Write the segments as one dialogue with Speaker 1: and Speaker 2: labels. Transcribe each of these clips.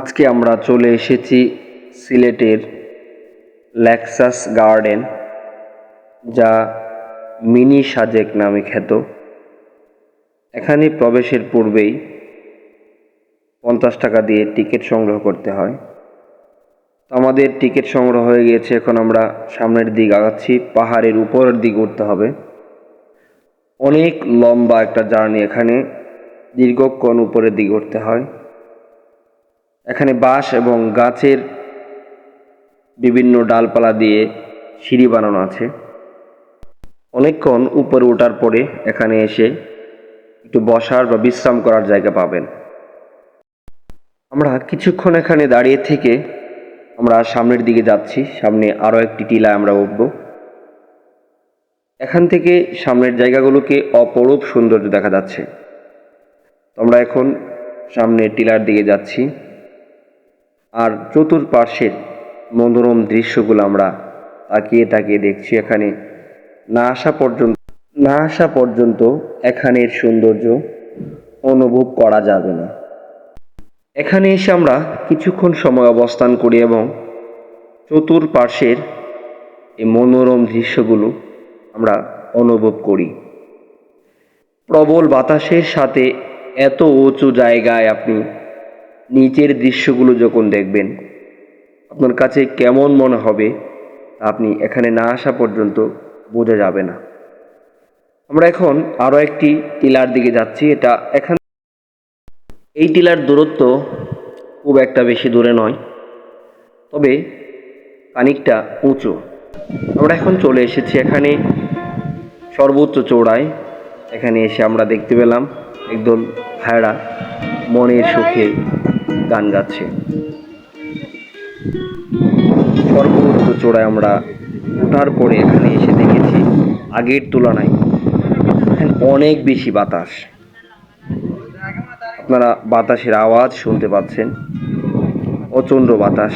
Speaker 1: আজকে আমরা চলে এসেছি সিলেটের ল্যাক্সাস গার্ডেন, যা মিনি সাজেক নামে খ্যাত। এখানে প্রবেশের পূর্বেই পঞ্চাশ টাকা দিয়ে টিকিট সংগ্রহ করতে হয়। আমাদের টিকিট সংগ্রহ হয়ে গিয়েছে, এখন আমরা সামনের দিক আগাচ্ছি, পাহাড়ের উপরের দিকে উঠতে হবে। অনেক লম্বা একটা জার্নি এখানে, দীর্ঘক্ষণ উপরের দিকে উঠতে হয়। এখানে বাঁশ এবং গাছের বিভিন্ন ডালপালা দিয়ে সিঁড়ি বানানো আছে। অনেকক্ষণ উপরে ওঠার পরে এখানে এসে একটু বসার বা বিশ্রাম করার জায়গা পাবেন। আমরা কিছুক্ষণ এখানে দাঁড়িয়ে থেকে আমরা সামনের দিকে যাচ্ছি। সামনে আরও একটি টিলা আমরা উঠব। এখান থেকে সামনের জায়গাগুলোকে অপরূপ সৌন্দর্য দেখা যাচ্ছে। আমরা এখন সামনে টিলার দিকে যাচ্ছি। আর চতুর্পার্শ্বের মনোরম দৃশ্যগুলো আমরা তাকিয়ে তাকিয়ে দেখছি এখানে। না আসা পর্যন্ত, না আসা পর্যন্ত এখানের সৌন্দর্য অনুভব করা যাবে না। এখানে এসে আমরা কিছুক্ষণ সময় অবস্থান করি এবং চতুর্পার্শ্বের এই মনোরম দৃশ্যগুলো আমরা অনুভব করি। প্রবল বাতাসের সাথে এত উঁচু জায়গায় আপনি নিচের দৃশ্যগুলো যখন দেখবেন, আপনার কাছে কেমন মনে হবে আপনি এখানে না আসা পর্যন্ত বোঝা যাবে না। আমরা এখন আরও একটি টিলার দিকে যাচ্ছি, এটা এখান এই টিলার দূরত্ব খুব একটা বেশি দূরে নয়, তবে খানিকটা উঁচু। আমরা এখন চলে এসেছি এখানে সর্বোচ্চ চৌড়ায় এখানে এসে আমরা দেখতে পেলাম একদম ভাইরা মনের সুখে গান গাচ্ছে। সর্বোচ্চ চূড়ায় আমরা ওঠার পরে এখানে এসে দেখেছি আগের তুলনায় এখানে অনেক বেশি বাতাস। আপনারা বাতাসের আওয়াজ শুনতে পাচ্ছেন। প্রচণ্ড বাতাস,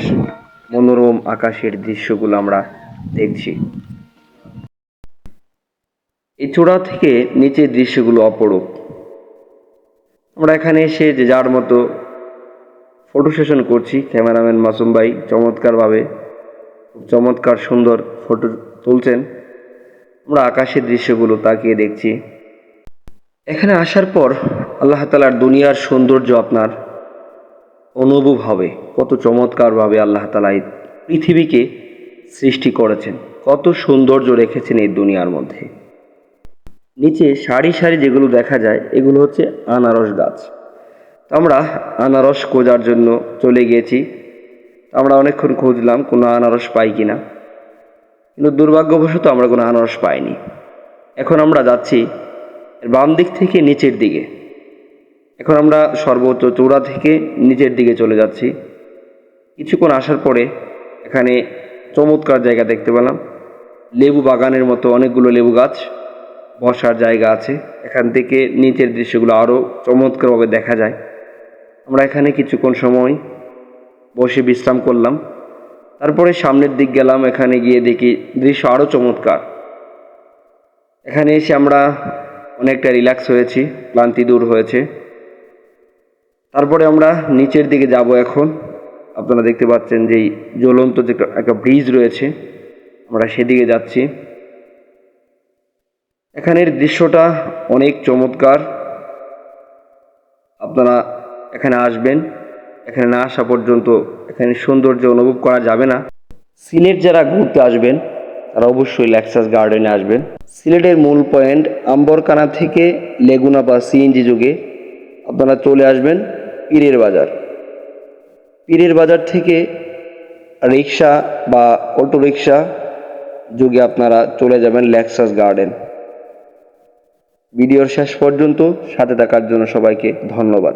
Speaker 1: মনোরম আকাশের দৃশ্যগুলো আমরা দেখছি। এই চূড়া থেকে নিচের দৃশ্যগুলো অপরূপ। আমরা এখানে এসে যে যার মতো ফটো সেশন করছি ক্যামেরাম্যান মাসুম ভাই চমৎকারভাবে চমৎকার সুন্দর ফটো তুলছেন। আমরা আকাশের দৃশ্যগুলো তাকিয়ে দেখছি। এখানে আসার পর আল্লাহ তালার দুনিয়ার সৌন্দর্য আপনার অনুভব হবে। কত চমৎকারভাবে আল্লাহ তালা এই পৃথিবীকে সৃষ্টি করেছেন। কত সৌন্দর্য রেখেছেন এই দুনিয়ার মধ্যে। নিচে সারি সারি যেগুলো দেখা যায়, এগুলো হচ্ছে আনারস গাছ। আমরা আনারস খোঁজার জন্য চলে গিয়েছি। আমরা অনেকক্ষণ খুঁজলাম, কোনো আনারস পাই কি না কিন্তু দুর্ভাগ্যবশত আমরা কোনো আনারস পাইনি। এখন আমরা যাচ্ছি বাম দিক থেকে নিচের দিকে। এখন আমরা সর্বোচ্চ চূড়া থেকে নিচের দিকে চলে যাচ্ছি। কিছুক্ষণ আসার পরে এখানে চমৎকার জায়গা দেখতে পেলাম। লেবু বাগানের মতো অনেকগুলো লেবু গাছ বসার জায়গা আছে। এখান থেকে নিচের দৃশ্যগুলো আরও চমৎকারভাবে দেখা যায়। আমরা এখানে কিছুক্ষণ সময় বসে বিশ্রাম করলাম। তারপরে সামনের দিক গেলাম, এখানে গিয়ে দেখি দৃশ্য আরও চমৎকার। এখানে এসে আমরা অনেকটা রিল্যাক্স হয়েছি, ক্লান্তি দূর হয়েছে। তারপরে আমরা নিচের দিকে যাব এখন। আপনারা দেখতে পাচ্ছেন যে জ্বলন্ত যে একটা ব্রিজ রয়েছে, আমরা সেদিকে যাচ্ছি। এখানের দৃশ্যটা অনেক চমৎকার। আপনারা এখানে আসবেন। এখানে না আসা পর্যন্ত এখানে সৌন্দর্য অনুভব করা যাবে না। সিলেট যারা ঘুরতে আসবেন, তারা অবশ্যই ল্যাক্সাস গার্ডেনে আসবেন। সিলেটের মূল পয়েন্ট আম্বরকানা থেকে লেগুনা বা সিএনজি যুগে আপনারা চলে আসবেন পীরের বাজার। পীরের বাজার থেকে রিক্সা বা অটো রিক্সা যুগে আপনারা চলে যাবেন ল্যাক্সাস গার্ডেন ভিডিওর শেষ পর্যন্ত সাথে থাকার জন্য সবাইকে ধন্যবাদ।